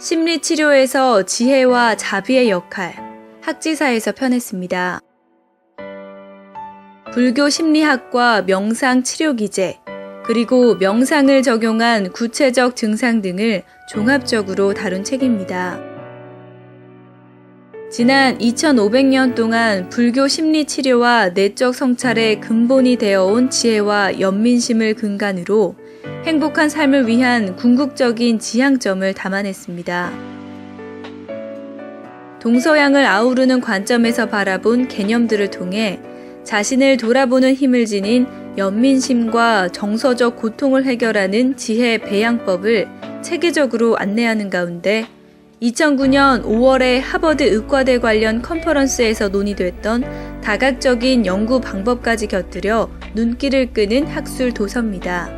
심리치료에서 지혜와 자비의 역할, 학지사에서 펴냈습니다. 불교 심리학과 명상 치료 기제, 그리고 명상을 적용한 구체적 증상 등을 종합적으로 다룬 책입니다. 지난 2500년 동안 불교 심리 치료와 내적 성찰의 근본이 되어 온 지혜와 연민심을 근간으로 행복한 삶을 위한 궁극적인 지향점을 담아냈습니다. 동서양을 아우르는 관점에서 바라본 개념들을 통해 자신을 돌아보는 힘을 지닌 연민심과 정서적 고통을 해결하는 지혜 배양법을 체계적으로 안내하는 가운데 2009년 5월에 하버드 의과대 관련 컨퍼런스에서 논의됐던 다각적인 연구 방법까지 곁들여 눈길을 끄는 학술 도서입니다.